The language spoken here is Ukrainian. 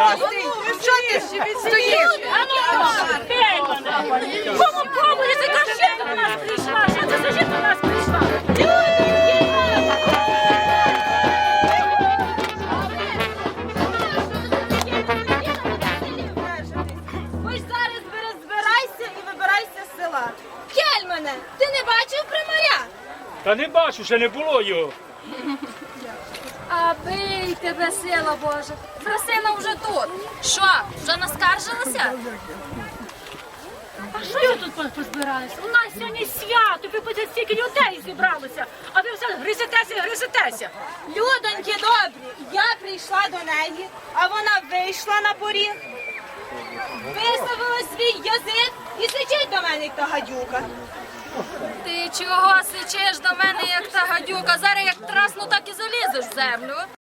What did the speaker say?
Ну? Ось зараз збирайся і вибирайся з села. Кельмане, ти не бачив примаря? Та не бачу, ще не було його. Аби тебе сила Божа. Христина вже тут. Що, вже наскаржилася? А що ви тут позбиралися? У нас сьогодні свято, ви буде стільки людей зібралося, а ви все гризетеся і гризетеся. Людоньки добрі, я прийшла до неї, а вона вийшла на поріг, виставила свій язик і сичить до мене, як та гадюка. Ти чого сичеш до мене, як та гадюка? Зараз як залізеш в землю.